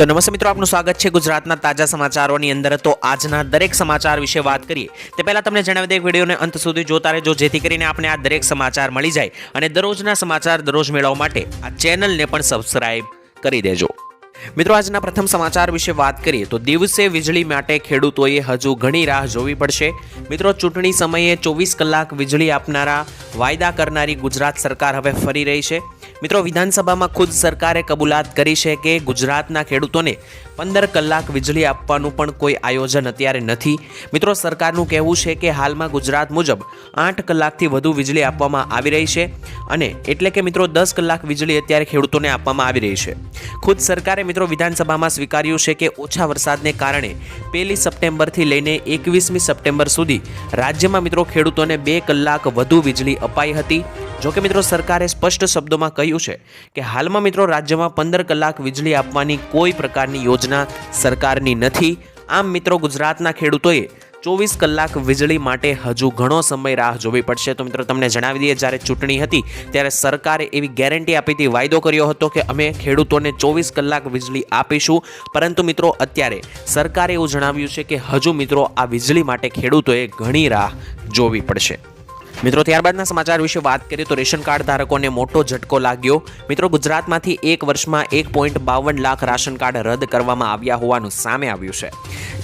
તો નમસ્તે મિત્રો, આપનું સ્વાગત છે ગુજરાતના તાજા સમાચારોની અંદર. તો આજના દરેક સમાચાર વિશે વાત કરીએ, તે પહેલાં તમને જણાવી દે વિડીયોને અંત સુધી જોતા રહેજો, જેથી કરીને આપણે આ દરેક સમાચાર મળી જાય અને દરરોજના સમાચાર દરરોજ મેળવવા માટે આ ચેનલને પણ સબસ્ક્રાઈબ કરી દેજો. મિત્રો, આજના પ્રથમ સમાચાર વિશે વાત કરીએ, તો દિવસે વીજળી માટે ખેડૂતોએ હજુ ઘણી રાહ જોવી પડશે. મિત્રો, ચૂંટણી સમયે ચોવીસ કલાક વીજળી આપનારા વાયદા કરનારી ગુજરાત સરકાર હવે ફરી રહી છે. મિત્રો વિધાનસભામાં ખુદ સરકારે કબૂલાત કરી છે કે ગુજરાતના ખેડૂતોને પંદર કલાક વીજળી આપવાનું પણ કોઈ આયોજન અત્યારે નથી. મિત્રો, સરકારનું કહેવું છે કે હાલમાં ગુજરાત મુજબ આઠ કલાકથી વધુ વીજળી આપવામાં આવી રહી છે અને એટલે કે મિત્રો, દસ કલાક વીજળી અત્યારે ખેડૂતોને આપવામાં આવી રહી છે. ખુદ સરકારે મિત્રો, વિધાનસભામાં સ્વીકાર્યું છે કે ઓછા વરસાદને કારણે પહેલી સપ્ટેમ્બરથી લઈને એકવીસમી સપ્ટેમ્બર સુધી રાજ્યમાં મિત્રો, ખેડૂતોને બે કલાક વધુ વીજળી અપાઈ હતી. જોકે મિત્રો, સરકારે સ્પષ્ટ શબ્દોમાં કહ્યું છે કે હાલમાં મિત્રો, રાજ્યમાં પંદર કલાક વીજળી આપવાની કોઈ પ્રકારની યોજના સરકારની નથી. આમ મિત્રો ગુજરાતના ખેડૂતોએ ચોવીસ કલાક વીજળી માટે હજુ ઘણો સમય રાહ જોવી પડશે. તો મિત્રો તમને જણાવી દઈએ, જ્યારે ચૂંટણી હતી, ત્યારે સરકારે એવી ગેરંટી આપી હતી, વાયદો કર્યો હતો કે અમે ખેડૂતોને ચોવીસ કલાક વીજળી આપીશું. પરંતુ મિત્રો અત્યારે સરકારે એવું જણાવ્યું છે કે હજુ મિત્રો આ વીજળી માટે ખેડૂતોએ ઘણી રાહ જોવી પડશે. મિત્રો, ત્યારબાદના સમાચાર વિશે વાત કરીએ તો રેશન કાર્ડ ધારકોને મોટો ઝટકો લાગ્યો. મિત્રો, ગુજરાતમાંથી એક વર્ષમાં એક પોઈન્ટ બાવન લાખ રાશન કાર્ડ રદ કરવામાં આવ્યા હોવાનું સામે આવ્યું છે.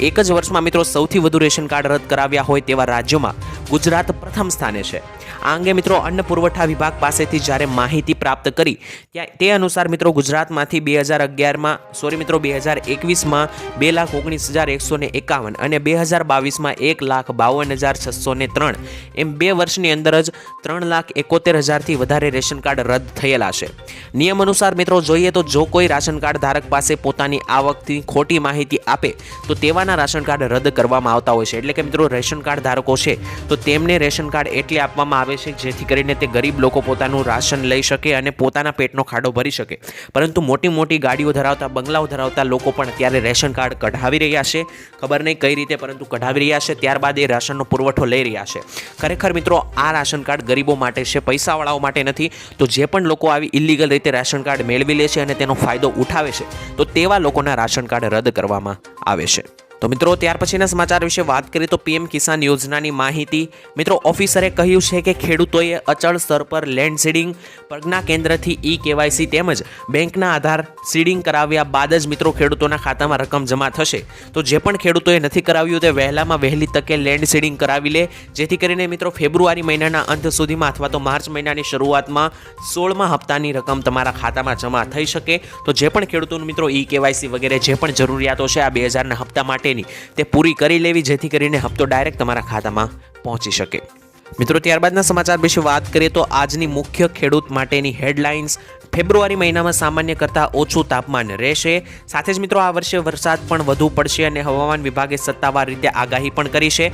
એક જ વર્ષમાં, મિત્રો, સૌથી વધુ રેશન કાર્ડ રદ કરાવ્યા હોય તેવા રાજ્યોમાં ગુજરાત પ્રથમ સ્થાને છે. આ અંગે, મિત્રો, અન્ન પુરવઠા વિભાગ પાસેથી જ્યારે માહિતી પ્રાપ્ત કરી, ત્યાં તે અનુસાર, મિત્રો, ગુજરાતમાંથી બે હજાર અગિયારમાં, સોરી, મિત્રો, બે હજાર એકવીસમાં બે લાખ ઓગણીસ હજાર એકસો એકાવન અને બે હજાર બાવીસમાં એક લાખ બાવન હજાર છસો ને ત્રણ. એમ બે વર્ષની અંદર જ ત્રણ લાખ એકોતેર હજારથી વધારે રેશન કાર્ડ રદ થયેલા છે. નિયમ અનુસાર મિત્રો જોઈએ તો જો કોઈ રાશન કાર્ડ ધારક પાસે પોતાની આવકથી ખોટી માહિતી આપે, તો તેવાના રાશન કાર્ડ રદ કરવામાં આવતા હોય છે. એટલે કે મિત્રો રેશન કાર્ડ ધારકો છે, તો તેમને રેશન કાર્ડ એટલે આપવામાં આવે છે, જેથી કરીને તે ગરીબ લોકો પોતાનું રાશન લઈ શકે અને પોતાના પેટનો ખાડો ભરી શકે. પરંતુ મોટી મોટી ગાડીઓ ધરાવતા, બંગલાઓ ધરાવતા લોકો પણ અત્યારે રેશન કાર્ડ કઢાવી રહ્યા છે. ખબર નહીં કઈ રીતે પરંતુ કઢાવી રહ્યા છે, ત્યારબાદ એ રાશનનો પુરવઠો લઈ રહ્યા છે. ખરેખર મિત્રો આ રાશન કાર્ડ ગરીબો માટે છે, પૈસાવાળાઓ માટે નથી. તો જે પણ લોકો આવી ઇલીગલ રીતે રાશન કાર્ડ મેળવી લે છે અને તેનો ફાયદો ઉઠાવે છે, તો તેવા લોકોના રાશન કાર્ડ રદ કરવામાં આવે છે. તો મિત્રો, ત્યાર પછીના સમાચાર વિશે વાત કરીએ તો પીએમ કિસાન યોજનાની માહિતી. મિત્રો, ઓફિસરે કહ્યું છે કે ખેડૂતોએ અચળ સ્તર પર લેન્ડ સીડિંગ પ્રજ્ઞા કેન્દ્રથી ઈ કેવાયસી તેમજ બેંકના આધાર સીડિંગ કરાવ્યા બાદ જ મિત્રો ખેડૂતોના ખાતામાં રકમ જમા થશે. તો જે પણ ખેડૂતોએ નથી કરાવ્યું તે વહેલામાં વહેલી તકે લેન્ડ સીડિંગ કરાવી લે. જેથી કરીને મિત્રો, ફેબ્રુઆરી મહિનાના અંત સુધીમાં અથવા તો માર્ચ મહિનાની શરૂઆતમાં સોળમા હપ્તાની રકમ તમારા ખાતામાં જમા થઈ શકે. તો જે પણ ખેડૂતોનું મિત્રો ઈ કેવાયસી વગેરે જે પણ જરૂરિયાતો છે આ બે હજારના હપ્તા માટેની. તે પૂરી કરી લેવી, જેથી કરીને હપ્તો ડાયરેક્ટ તમારા ખાતામાં પહોંચી શકે. મિત્રો, ત્યારબાદના સમાચાર વિશે વાત કરીએ તો આજની મુખ્ય ખેડૂત માટેની હેડલાઇન્સ ફેબ્રુઆરી મહિનામાં સામાન્ય કરતાં ઓછું તાપમાન રહેશે. સાથે જ મિત્રો, આ વર્ષે વરસાદ પણ વધુ પડશે અને હવામાન વિભાગે સત્તાવાર રીતે આગાહી પણ કરી છે.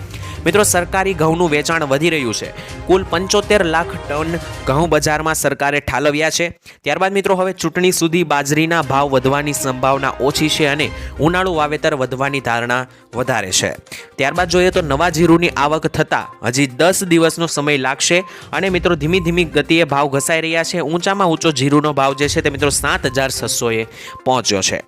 મિત્રો, સરકારી ઘઉંનું વેચાણ વધી રહ્યું છે. કુલ પંચોતેર લાખ ટન ઘઉં બજારમાં સરકારે ઠાલવ્યા છે. ત્યારબાદ મિત્રો, હવે ચૂંટણી સુધી બાજરીના ભાવ વધવાની સંભાવના ઓછી છે અને ઉનાળુ વાવેતર વધવાની ધારણા વધારે છે. ત્યારબાદ જોઈએ તો નવા જીરુની આવક થતાં હજી દસ દિવસનો સમય લાગશે અને મિત્રો, ધીમી ધીમી ગતિએ ભાવ ઘસાઈ રહ્યા છે. ઊંચામાં ઊંચો જીરુનો ભાવ જે છે તે મિત્રો સાત હજાર છસોએ પહોંચ્યો છે.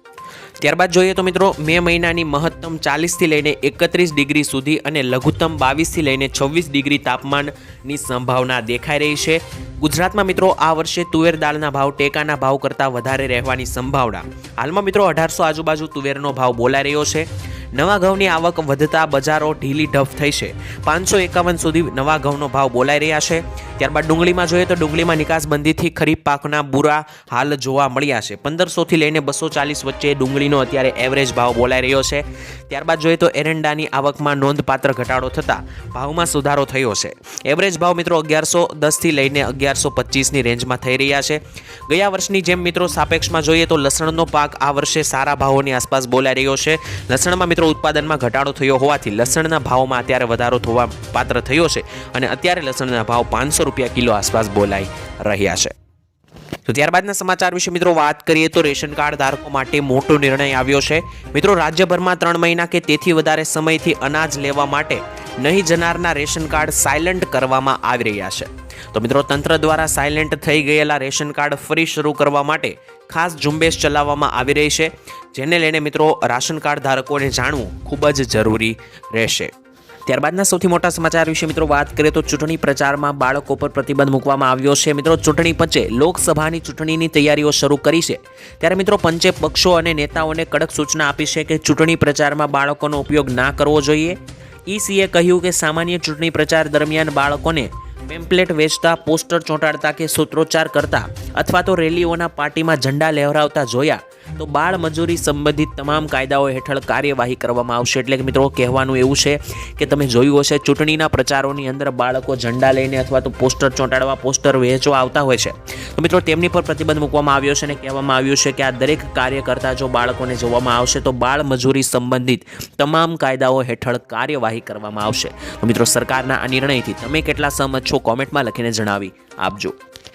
ત્યારબાદ જોઈએ તો મિત્રો મે મહિનાની મહત્તમ ચાલીસથી લઈને એકત્રીસ ડિગ્રી સુધી અને લઘુત્તમ બાવીસથી લઈને છવ્વીસ ડિગ્રી તાપમાનની સંભાવના દેખાઈ રહી છે. ગુજરાતમાં મિત્રો આ વર્ષે તુવેર દાળના ભાવ, ટેકાના ભાવ કરતાં વધારે રહેવાની સંભાવના. હાલમાં મિત્રો અઢારસો આજુબાજુ તુવેરનો ભાવ બોલાઈ રહ્યો છે. નવા ઘઉંની આવક વધતા બજારો ઢીલી ઢફ થઈ છે. પાંચસો એકાવન સુધી નવા ઘઉંનો ભાવ બોલાઈ રહ્યા છે. ત્યારબાદ ડુંગળીમાં જોઈએ તો ડુંગળીમાં નિકાસબંધીથી ખરીફ પાકના બુરા હાલ જોવા મળ્યા છે. પંદરસોથી લઈને બસો ચાલીસ વચ્ચે ડુંગળીનો અત્યારે એવરેજ ભાવ બોલાઈ રહ્યો છે. ત્યારબાદ જોઈએ તો એરંડાની આવકમાં નોંધપાત્ર ઘટાડો થતાં ભાવમાં સુધારો થયો છે. એવરેજ ભાવ મિત્રો અગિયારસો દસથી લઈને અગિયારસો પચીસની રેન્જમાં થઈ રહ્યા છે. ગયા વર્ષની જેમ મિત્રો સાપેક્ષમાં જોઈએ તો લસણનો પાક આ વર્ષે સારા ભાવોની આસપાસ બોલાઈ રહ્યો છે. લસણમાં મિત્રો ઉત્પાદનમાં ઘટાડો થયો હોવાથી લસણના ભાવમાં અત્યારે વધારો થવા પાત્ર થયો છે અને અત્યારે લસણના ભાવ પાંચસો રૂપિયા કિલો આસપાસ બોલાઈ રહ્યા છે. તો ત્યારબાદના સમાચાર વિશે મિત્રો વાત કરીએ તો રેશન કાર્ડ ધારકો માટે મોટો નિર્ણય આવ્યો છે. મિત્રો રાજ્યભરમાં ત્રણ મહિના કે તેથી વધારે સમયથી અનાજ લેવા માટે નહીં જનારના રેશન કાર્ડ સાયલન્ટ કરવામાં આવી રહ્યા છે. તો મિત્રો તંત્ર દ્વારા સાયલન્ટ થઈ ગયેલા રેશન કાર્ડ ફરી શરૂ કરવા માટે ખાસ ઝુંબેશ ચલાવવામાં આવી રહી છે. જેને લઈને મિત્રો રાશન કાર્ડ ધારકોને જાણવું ખૂબ જ જરૂરી રહેશે. ત્યારબાદના સૌથી મોટા સમાચાર વિશે મિત્રો વાત કરીએ તો ચૂંટણી પ્રચારમાં બાળકો પર પ્રતિબંધ મૂકવામાં આવ્યો છે. મિત્રો, ચૂંટણી પંચે લોકસભાની ચૂંટણીની તૈયારીઓ શરૂ કરી છે. ત્યારે મિત્રો, પંચે પક્ષો અને નેતાઓને કડક સૂચના આપી છે કે ચૂંટણી પ્રચારમાં બાળકોનો ઉપયોગ ના કરવો જોઈએ. ઈસીએ કહ્યું કે સામાન્ય ચૂંટણી પ્રચાર દરમિયાન બાળકોને પેમ્પલેટ વેચતા, પોસ્ટર ચોંટાડતા કે સૂત્રોચ્ચાર કરતા અથવા તો રેલીઓના પાર્ટીમાં ઝંડા લહેરાવતા જોયા. તો બાળ મજૂરી સંબંધિત તમામ કાયદાઓ હેઠળ કાર્યવાહી કરવામાં આવશે. એટલે કે મિત્રો કહેવાનું એવું છે કે તમે જોયું હશે, ચૂંટણીના પ્રચારોની અંદર બાળકો ઝંડા લઈને અથવા તો પોસ્ટર ચોંટાડવા, પોસ્ટર વહેંચવા આવતા હોય છે. તો મિત્રો તેમની પર પ્રતિબંધ મૂકવામાં આવ્યો છે અને કહેવામાં આવ્યું છે કે આ દરેક કાર્ય કરતા જો બાળકોને જોવામાં આવશે તો બાળ મજૂરી સંબંધિત તમામ કાયદાઓ હેઠળ કાર્યવાહી કરવામાં આવશે. તો મિત્રો સરકારના આ નિર્ણયથી તમે કેટલા સહમત છો? કોમેન્ટમાં લખીને જણાવી આપજો.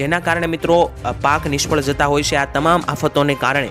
જેના કારણે મિત્રો પાક નિષ્ફળ જતા હોય છે આ તમામ આફતોને કારણે.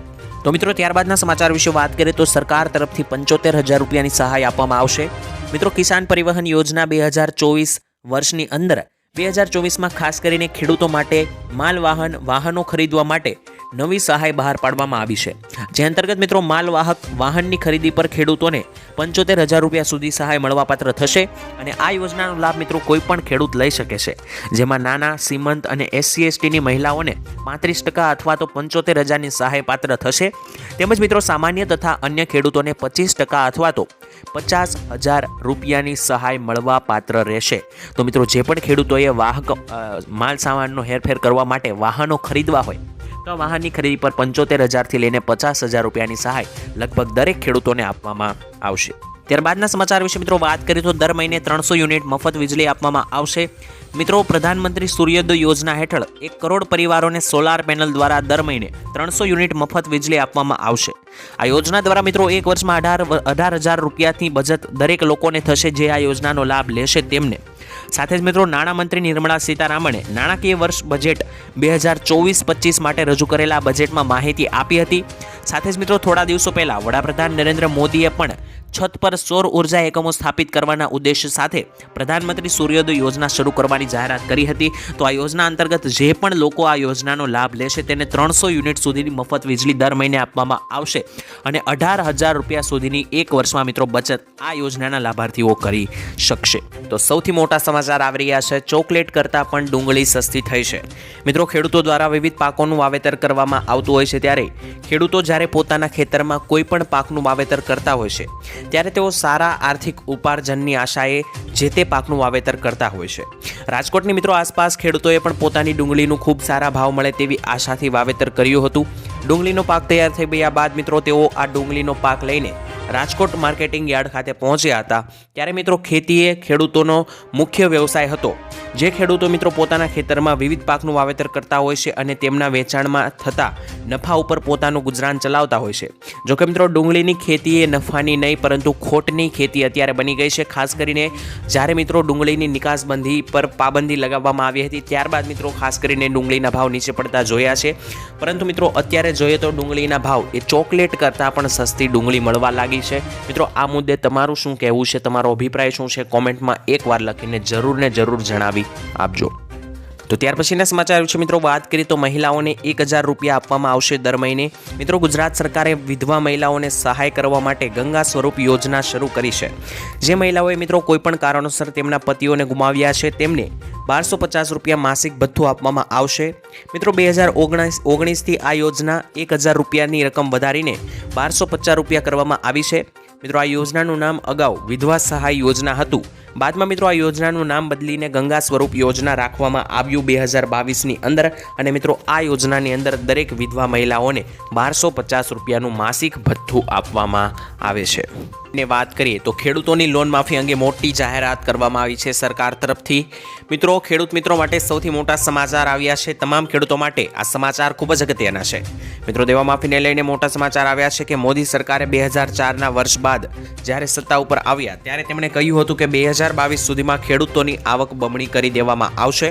તો મિત્રો, ત્યારબાદના સમાચાર વિશે વાત કરીએ તો સરકાર તરફથી પંચોતેર હજાર રૂપિયાની સહાય આપવામાં આવશે. મિત્રો, કિસાન પરિવહન યોજના બે હજાર ચોવીસ વર્ષની અંદર બે હજાર ચોવીસમાં ખાસ કરીને ખેડૂતો માટે માલ, વાહન, વાહનો ખરીદવા માટે નવી સહાય બહાર પાડવામાં આવી છે. જે અંતર્ગત મિત્રો માલવાહક વાહનની ખરીદી પર ખેડૂતોને પંચોતેર હજાર રૂપિયા સુધી સહાય મળવાપાત્ર થશે અને આ યોજનાનો લાભ મિત્રો કોઈ પણ ખેડૂત લઈ શકે છે. જેમાં નાના, સીમંત અને એસસી એસટીની મહિલાઓને પાંત્રીસ ટકા અથવા તો પંચોતેર હજારની સહાય પાત્ર થશે. તેમજ મિત્રો સામાન્ય તથા અન્ય ખેડૂતોને પચીસ ટકા અથવા તો પચાસ હજાર રૂપિયાની સહાય મળવા પાત્ર રહેશે. તો મિત્રો જે પણ ખેડૂતોએ વાહક માલ સામાનનો હેરફેર કરવા માટે વાહનો ખરીદવા હોય તો વાહનની ખરીદી પર પંચોતેર હજારથી લઈને પચાસ હજાર રૂપિયાની સહાય લગભગ દરેક ખેડૂતોને આપવામાં આવશે. ત્યારબાદના સમાચાર વિશે મિત્રો વાત કરીએ તો દર મહિને ત્રણસો યુનિટ મફત વીજળી આપવામાં આવશે. મિત્રો, પ્રધાનમંત્રી સૂર્યોદય યોજના હેઠળ એક કરોડ પરિવારોને સોલાર પેનલ દ્વારા દર મહિને ત્રણસો યુનિટ મફત વીજળી આપવામાં આવશે. આ યોજના દ્વારા મિત્રો એક વર્ષમાં અઢાર અઢાર હજાર રૂપિયાથી બચત દરેક લોકોને થશે, જે આ યોજનાનો લાભ લેશે તેમને. સાથે જ મિત્રો નાણામંત્રી નિર્મળા સીતારામણે નાણાકીય વર્ષ બજેટ બે હજાર ચોવીસ પચીસ માટે રજૂ કરેલા બજેટમાં માહિતી આપી હતી. સાથે જ મિત્રો થોડા દિવસો પહેલાં વડાપ્રધાન નરેન્દ્ર મોદીએ પણ છત પર સૌર ઊર્જા એકમો સ્થાપિત કરવાના ઉદ્દેશ સાથે પ્રધાનમંત્રી સૂર્યોદય યોજના શરૂ કરવાની જાહેરાત કરી હતી. તો આ યોજના અંતર્ગત જે પણ લોકો આ યોજનાનો લાભ લેશે તેને ત્રણસો યુનિટ સુધીની મફત વીજળી દર મહિને આપવામાં આવશે અને અઢાર હજાર રૂપિયા સુધીની એક વર્ષમાં મિત્રો બચત આ યોજનાના લાભાર્થીઓ કરી શકશે. તો સૌથી મોટા સમાચાર આવી રહ્યા છે. ચોકલેટ કરતાં પણ ડુંગળી સસ્તી થઈ છે. મિત્રો, ખેડૂતો દ્વારા વિવિધ પાકોનું વાવેતર કરવામાં આવતું હોય છે ત્યારે ખેડૂતો જ્યારે પોતાના ખેતરમાં કોઈ પણ પાકનું વાવેતર કરતા હોય છે, ત્યારે તેઓ સારા આર્થિક ઉપાર્જનની આશાએ જે તે પાકનું વાવેતર કરતા હોય છે. રાજકોટની મિત્રો આસપાસ ખેડૂતોએ પણ પોતાની ડુંગળીનું ખૂબ સારા ભાવ મળે તેવી આશાથી વાવેતર કર્યું હતું. ડુંગળીનો પાક તૈયાર થઈ ગયા બાદ મિત્રો, તેઓ આ ડુંગળીનો પાક લઈને રાજકોટ માર્કેટિંગ યાર્ડ ખાતે પહોંચ્યા હતા. ત્યારે મિત્રો ખેતી એ ખેડૂતોનો મુખ્ય વ્યવસાય હતો. જે ખેડૂતો મિત્રો પોતાના ખેતરમાં વિવિધ પાકનું વાવેતર કરતા હોય છે અને તેમના વેચાણમાં થતા નફા ઉપર પોતાનું ગુજરાન ચલાવતા હોય છે. જોકે મિત્રો ડુંગળીની ખેતી એ નફાની નહીં, પરંતુ ખોટની ખેતી અત્યારે બની ગઈ છે. ખાસ કરીને જ્યારે મિત્રો ડુંગળીની નિકાસબંધી પર પાબંદી લગાવવામાં આવી હતી, ત્યારબાદ મિત્રો ખાસ કરીને ડુંગળીના ભાવ નીચે પડતા જોયા છે. પરંતુ મિત્રો અત્યારે જોઈએ તો ડુંગળીના ભાવ એ ચોકલેટ કરતાં પણ સસ્તી ડુંગળી મળવા લાગી છે. મિત્રો, આ મુદ્દે તમારું શું કહેવું છે? તમારો અભિપ્રાય શું છે? કોમેન્ટમાં એકવાર લખીને જરૂર ને જરૂર જણાવી આપજો. તો ત્યાર પછીના સમાચાર વિશે મિત્રો. વાત કરીએ તો મહિલાઓને એક હજાર રૂપિયા આપવામાં આવશે દર મહિને. મિત્રો, ગુજરાત સરકારે વિધવા મહિલાઓને સહાય કરવા માટે ગંગા સ્વરૂપ યોજના શરૂ કરી છે. જે મહિલાઓએ, મિત્રો, કોઈપણ કારણોસર તેમના પતિઓને ગુમાવ્યા છે, તેમને બારસો પચાસ રૂપિયા માસિક ભથ્થું આપવામાં આવશે. મિત્રો, બે હજાર ઓગણીસ, ઓગણીસથી આ યોજના એક હજાર રૂપિયાની રકમ વધારીને બારસો પચાસ રૂપિયા કરવામાં આવી છે. મિત્રો, આ યોજનાનું નામ અગાઉ વિધવા સહાય યોજના હતું. બાદમાં મિત્રો આ યોજનાનું નામ બદલીને ગંગા સ્વરૂપ યોજના રાખવામાં આવ્યું બે હજાર બાવીસની અંદર. અને મિત્રો આ યોજનાની અંદર દરેક વિધવા મહિલાઓને બારસો પચાસ રૂપિયાનું માસિક ભથ્થું આપવામાં આવે છે. ને વાત કરીએ તો ખેડૂતોની લોન માફી અંગે મોટી જાહેરાત કરવામાં આવી છે સરકાર તરફથી. મિત્રો, ખેડૂત મિત્રો માટે સૌથી મોટા સમાચાર આવ્યા છે. તમામ ખેડૂતો માટે આ સમાચાર ખૂબ જ અગત્યના છે. મિત્રો, દેવા માફીને લઈને મોટા સમાચાર આવ્યા છે કે મોદી સરકારે બે હજાર ચારના વર્ષ બાદ જ્યારે સત્તા ઉપર આવ્યા ત્યારે તેમણે કહ્યું હતું કે બે હજાર બાવીસ સુધીમાં ખેડૂતોની આવક બમણી કરી દેવામાં આવશે.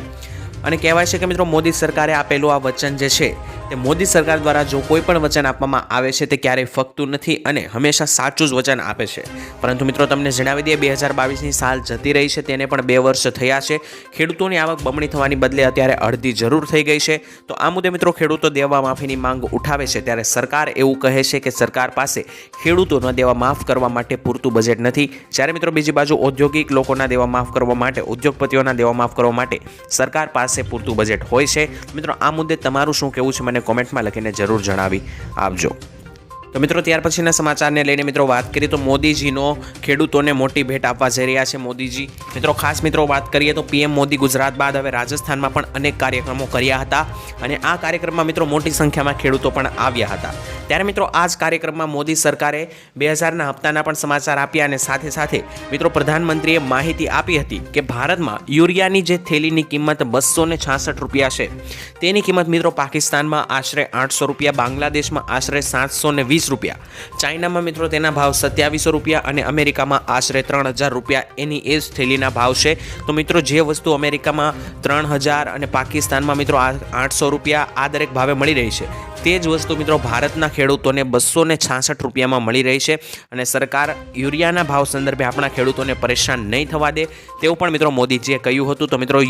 અને કહેવાય છે કે મિત્રો, મોદી સરકારે આપેલું આ વચન જે છે, તે મોદી સરકાર દ્વારા જો કોઈ પણ વચન આપવામાં આવે છે, તે ક્યારેય ફગતું નથી અને હંમેશા સાચું જ વચન આપે છે. પરંતુ મિત્રો, તમને જણાવી દઈએ, બે હજાર બાવીસની સાલ જતી રહી છે, તેને પણ બે વર્ષ થયા છે. ખેડૂતોની આવક બમણી થવાની બદલે અત્યારે અડધી જરૂર થઈ ગઈ છે. તો આ મુદ્દે મિત્રો, ખેડૂતો દેવા માફીની માંગ ઉઠાવે છે. ત્યારે સરકાર એવું કહે છે કે સરકાર પાસે ખેડૂતોના દેવા માફ કરવા માટે પૂરતું બજેટ નથી. જ્યારે મિત્રો, બીજી બાજુ ઔદ્યોગિક લોકોના દેવા માફ કરવા માટે, ઉદ્યોગપતિઓના દેવા માફ કરવા માટે સરકાર પાસે પૂરતું બજેટ હોય છે. મિત્રો, આ મુદ્દે તમારું શું કહેવું છે? મને કોમેન્ટમાં લખીને જરૂર જણાવી આપજો. તો મિત્રો, ત્યાર પછીના સમાચારને લઈને મિત્રો વાત કરીએ તો મોદીજીનો ખેડૂતોને મોટી ભેટ આપવા જઈ રહ્યા છે મોદીજી. મિત્રો, ખાસ મિત્રો વાત કરીએ તો પીએમ મોદી ગુજરાત બાદ હવે રાજસ્થાનમાં પણ અનેક કાર્યક્રમો કર્યા હતા અને આ કાર્યક્રમમાં મિત્રો મોટી સંખ્યામાં ખેડૂતો પણ આવ્યા હતા. ત્યારે મિત્રો, આ જ કાર્યક્રમમાં મોદી સરકારે બે હજારના હપ્તાના પણ સમાચાર આપ્યા અને સાથે સાથે મિત્રો પ્રધાનમંત્રીએ માહિતી આપી હતી કે ભારતમાં યુરિયાની જે થેલીની કિંમત બસો ને છાસઠ રૂપિયા છે, તેની કિંમત મિત્રો પાકિસ્તાનમાં આશરે આઠસો રૂપિયા, બાંગ્લાદેશમાં આશરે સાતસો ને વીસ રૂપિયા. ચાઇનામાં મિત્રો તેના ભાવ સત્યાવીસો રૂપિયા અને અમેરિકામાં આશરે ત્રણ હજાર રૂપિયા. એની એ જ થેલીના ભાવ છે. તો મિત્રો જે વસ્તુ અમેરિકામાં ત્રણ હજાર અને પાકિસ્તાનમાં મિત્રો આઠસો રૂપિયા આ દરેક ભાવે મળી રહી છે. તે જ વસ્તુ મિત્રો ભારતના ખેડૂતોને બસો ને છાસઠ રૂપિયામાં મળી રહી છે અને સરકાર યુરિયાના ભાવ સંદર્ભે આપણા ખેડૂતોને પરેશાન નહીં થવા દે તેવું પણ મિત્રો મોદીજીએ કહ્યું હતું. તો મિત્રો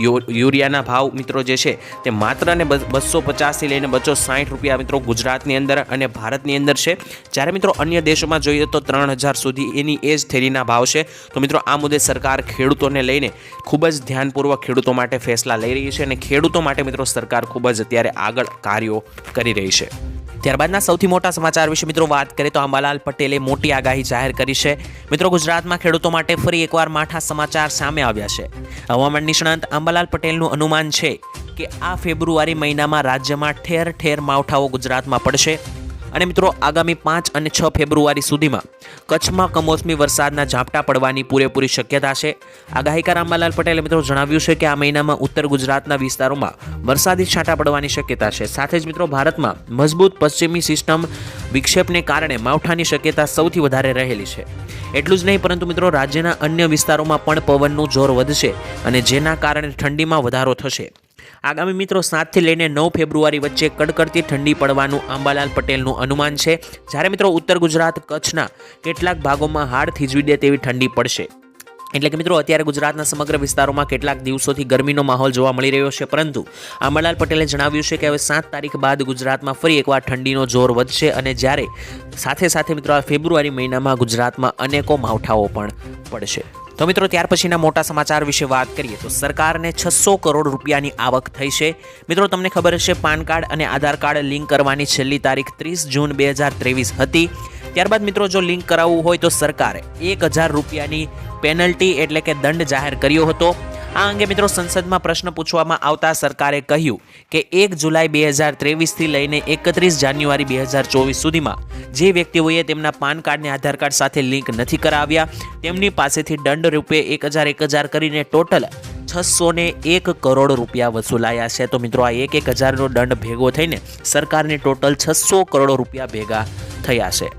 યુરિયાના ભાવ મિત્રો જે છે તે માત્ર ને બસો પચાસથી લઈને બસો સાઠ રૂપિયા મિત્રો ગુજરાતની અંદર અને ભારતની અંદર છે. જ્યારે મિત્રો અન્ય દેશોમાં જોઈએ તો ત્રણ હજાર સુધી એની એ જ થેલીના ભાવ છે. તો મિત્રો આ મુદ્દે સરકાર ખેડૂતોને લઈને ખૂબ જ ધ્યાનપૂર્વક ખેડૂતો માટે ફેસલા લઈ રહી છે અને ખેડૂતો માટે મિત્રો સરકાર ખૂબ જ અત્યારે આગળ કાર્યો કરી રહી છે. ત્યારબાદના સૌથી મોટા સમાચાર વિશે મિત્રો વાત કરીએ તો અંબાલાલ પટેલે મોટી આગાહી જાહેર કરી છે. મિત્રો ગુજરાતમાં ખેડૂતો માટે ફરી એકવાર માઠા સમાચાર સામે આવ્યા છે. હવામાન નિષ્ણાંત અંબાલાલ પટેલનું અનુમાન છે કે આ ફેબ્રુઆરી મહિનામાં રાજ્યમાં ઠેર ઠેર માવઠાઓ ગુજરાતમાં પડશે. અને મિત્રો, આગામી પાંચ અને છ ફેબ્રુઆરી સુધીમાં કચ્છમાં કમોસમી વરસાદના ઝાપટા પડવાની પૂરેપૂરી શક્યતા છે. આગાહીકાર અંબાલાલ પટેલે મિત્રો જણાવ્યું છે કે આ મહિનામાં ઉત્તર ગુજરાતના વિસ્તારોમાં વરસાદી છાંટા પડવાની શક્યતા છે. સાથે જ મિત્રો, ભારતમાં મજબૂત પશ્ચિમી સિસ્ટમ વિક્ષેપને કારણે માવઠાની શક્યતા સૌથી વધારે રહેલી છે. એટલું જ નહીં, પરંતુ મિત્રો, રાજ્યના અન્ય વિસ્તારોમાં પણ પવનનું જોર વધશે અને જેના કારણે ઠંડીમાં વધારો થશે. આગામી મિત્રો સાતથી લઈને નવ ફેબ્રુઆરી વચ્ચે કડકડતી ઠંડી પડવાનું આંબાલાલ પટેલનું અનુમાન છે. જ્યારે મિત્રો ઉત્તર ગુજરાત કચ્છના કેટલાક ભાગોમાં હાડ થીજવી દે તેવી ઠંડી પડશે. એટલે કે મિત્રો અત્યારે ગુજરાતના સમગ્ર વિસ્તારોમાં કેટલાક દિવસોથી ગરમીનો માહોલ જોવા મળી રહ્યો છે. પરંતુ આંબાલાલ પટેલે જણાવ્યું છે કે હવે સાત તારીખ બાદ ગુજરાતમાં ફરી એકવાર ઠંડીનો જોર વધશે અને જ્યારે સાથે સાથે મિત્રો આ ફેબ્રુઆરી મહિનામાં ગુજરાતમાં અનેકો માવઠાઓ પણ પડશે. તો મિત્રો, ત્યાર પછીના મોટા સમાચાર વિશે વાત કરીએ તો સરકારને છસો કરોડ રૂપિયાની આવક થઈ છે. મિત્રો, તમને ખબર હશે, પાન કાર્ડ અને આધાર કાર્ડ લિંક કરવાની છેલ્લી તારીખ ત્રીસ જૂન બે હજાર ત્રેવીસ હતી. ત્યારબાદ મિત્રો, જો લિંક કરાવવું હોય તો સરકારે એક હજાર રૂપિયાની પેનલ્ટી એટલે કે દંડ જાહેર કર્યો હતો. આ અંગે મિત્રો સંસદમાં પ્રશ્ન પૂછવામાં આવતા સરકારે કહ્યું કે એક જુલાઈ બે હજાર ત્રેવીસથી લઈને એકત્રીસ જાન્યુઆરી બે હજાર ચોવીસ સુધીમાં જે વ્યક્તિઓએ તેમના પાન કાર્ડને આધાર કાર્ડ સાથે લિંક નથી કરાવ્યા, તેમની પાસેથી દંડ રૂપે એક હજાર એક હજાર કરીને ટોટલ છસો ને એક કરોડ રૂપિયા વસૂલાયા છે. તો મિત્રો આ એક એક હજારનો દંડ ભેગો થઈને સરકારને ટોટલ છસો કરોડ રૂપિયા ભેગા થયા છે.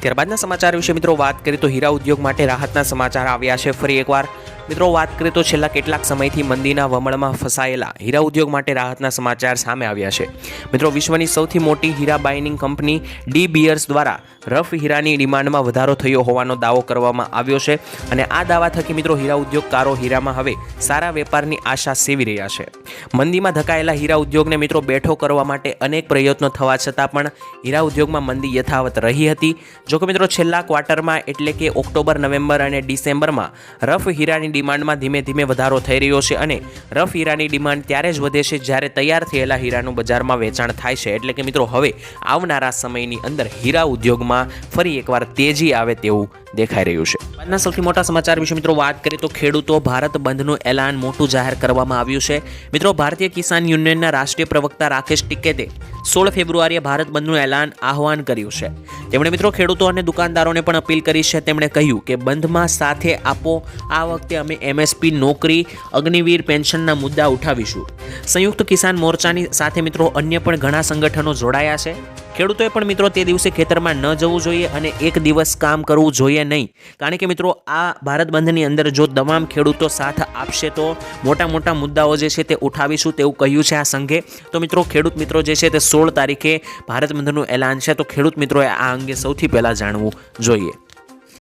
ત્યારબાદના સમાચાર વિશે મિત્રો વાત કરીએ તો હીરા ઉદ્યોગ માટે રાહતના સમાચાર આવ્યા છે. ફરી એકવાર મિત્રો, વાત કરીએ તો છેલ્લા કેટલાક સમયથી મંદીના વમળમાં ફસાયેલા હીરા ઉદ્યોગ માટે રાહતના સમાચાર સામે આવ્યા છે. મિત્રો, વિશ્વની સૌથી મોટી હીરા બાઇનિંગ કંપની ડી બિયર્સ દ્વારા રફ હીરાની ડિમાન્ડમાં વધારો થયો હોવાનો દાવો કરવામાં આવ્યો છે અને આ દાવા થકી મિત્રો હીરા ઉદ્યોગકારો હીરામાં હવે સારા વેપારની આશા સેવી રહ્યા છે. મંદીમાં ધકાયેલા હીરા ઉદ્યોગને મિત્રો બેઠો કરવા માટે અનેક પ્રયત્નો થવા છતાં પણ હીરા ઉદ્યોગમાં મંદી યથાવત રહી હતી. જોકે મિત્રો છેલ્લા ક્વાર્ટરમાં એટલે કે ઓક્ટોબર, નવેમ્બર અને ડિસેમ્બરમાં રફ હીરાની ડિમાન્ડમાં ધીમે ધીમે વધારો થઈ રહ્યો છે અને રફ હીરાની ડિમાન્ડ ત્યારે જ વધે છે જ્યારે તૈયાર થયેલા હીરાનું બજારમાં વેચાણ થાય છે. એટલે કે મિત્રો હવે આવનારા સમયની અંદર હીરા ઉદ્યોગમાં ફરી એકવાર તેજી આવે તેવું દેખાઈ રહ્યું છે. આજના સૌથી મોટા સમાચાર વિશે મિત્રો વાત કરીએ તો ખેડૂતો ભારત બંધનું એલાન મોટું જાહેર કરવામાં આવ્યું છે. મિત્રો, ભારતીય કિસાન યુનિયનના રાષ્ટ્રીય પ્રવક્તા રાકેશ ટિકેતે સોળ ફેબ્રુઆરીએ ભારત બંધનું એલાન આહવાન કર્યું છે. તેમણે મિત્રો ખેડૂતો અને દુકાનદારોને પણ અપીલ કરી છે. તેમણે કહ્યું કે બંધમાં સાથે આપો. આ વખતે અમે એમએસપી, નોકરી, અગ્નિવીર, પેન્શનના મુદ્દા ઉઠાવીશું. સંયુક્ત કિસાન મોરચાની સાથે મિત્રો અન્ય પણ ઘણા સંગઠનો જોડાયા છે. ખેડૂતોએ પણ મિત્રો તે દિવસે ખેતરમાં ન જવું જોઈએ અને એક દિવસ કામ કરવું જોઈએ નહીં. કારણ કે મિત્રો, આ ભારત બંધની અંદર જો તમામ ખેડૂતો સાથ આપશે તો મોટા મોટા મુદ્દાઓ જે છે તે ઉઠાવીશું તેવું કહ્યું છે આ સંઘે. તો મિત્રો, ખેડૂત મિત્રો જે છે તે સોળ તારીખે ભારત બંધનું એલાન છે. તો ખેડૂત મિત્રોએ આ અંગે સૌથી પહેલાં જાણવું જોઈએ.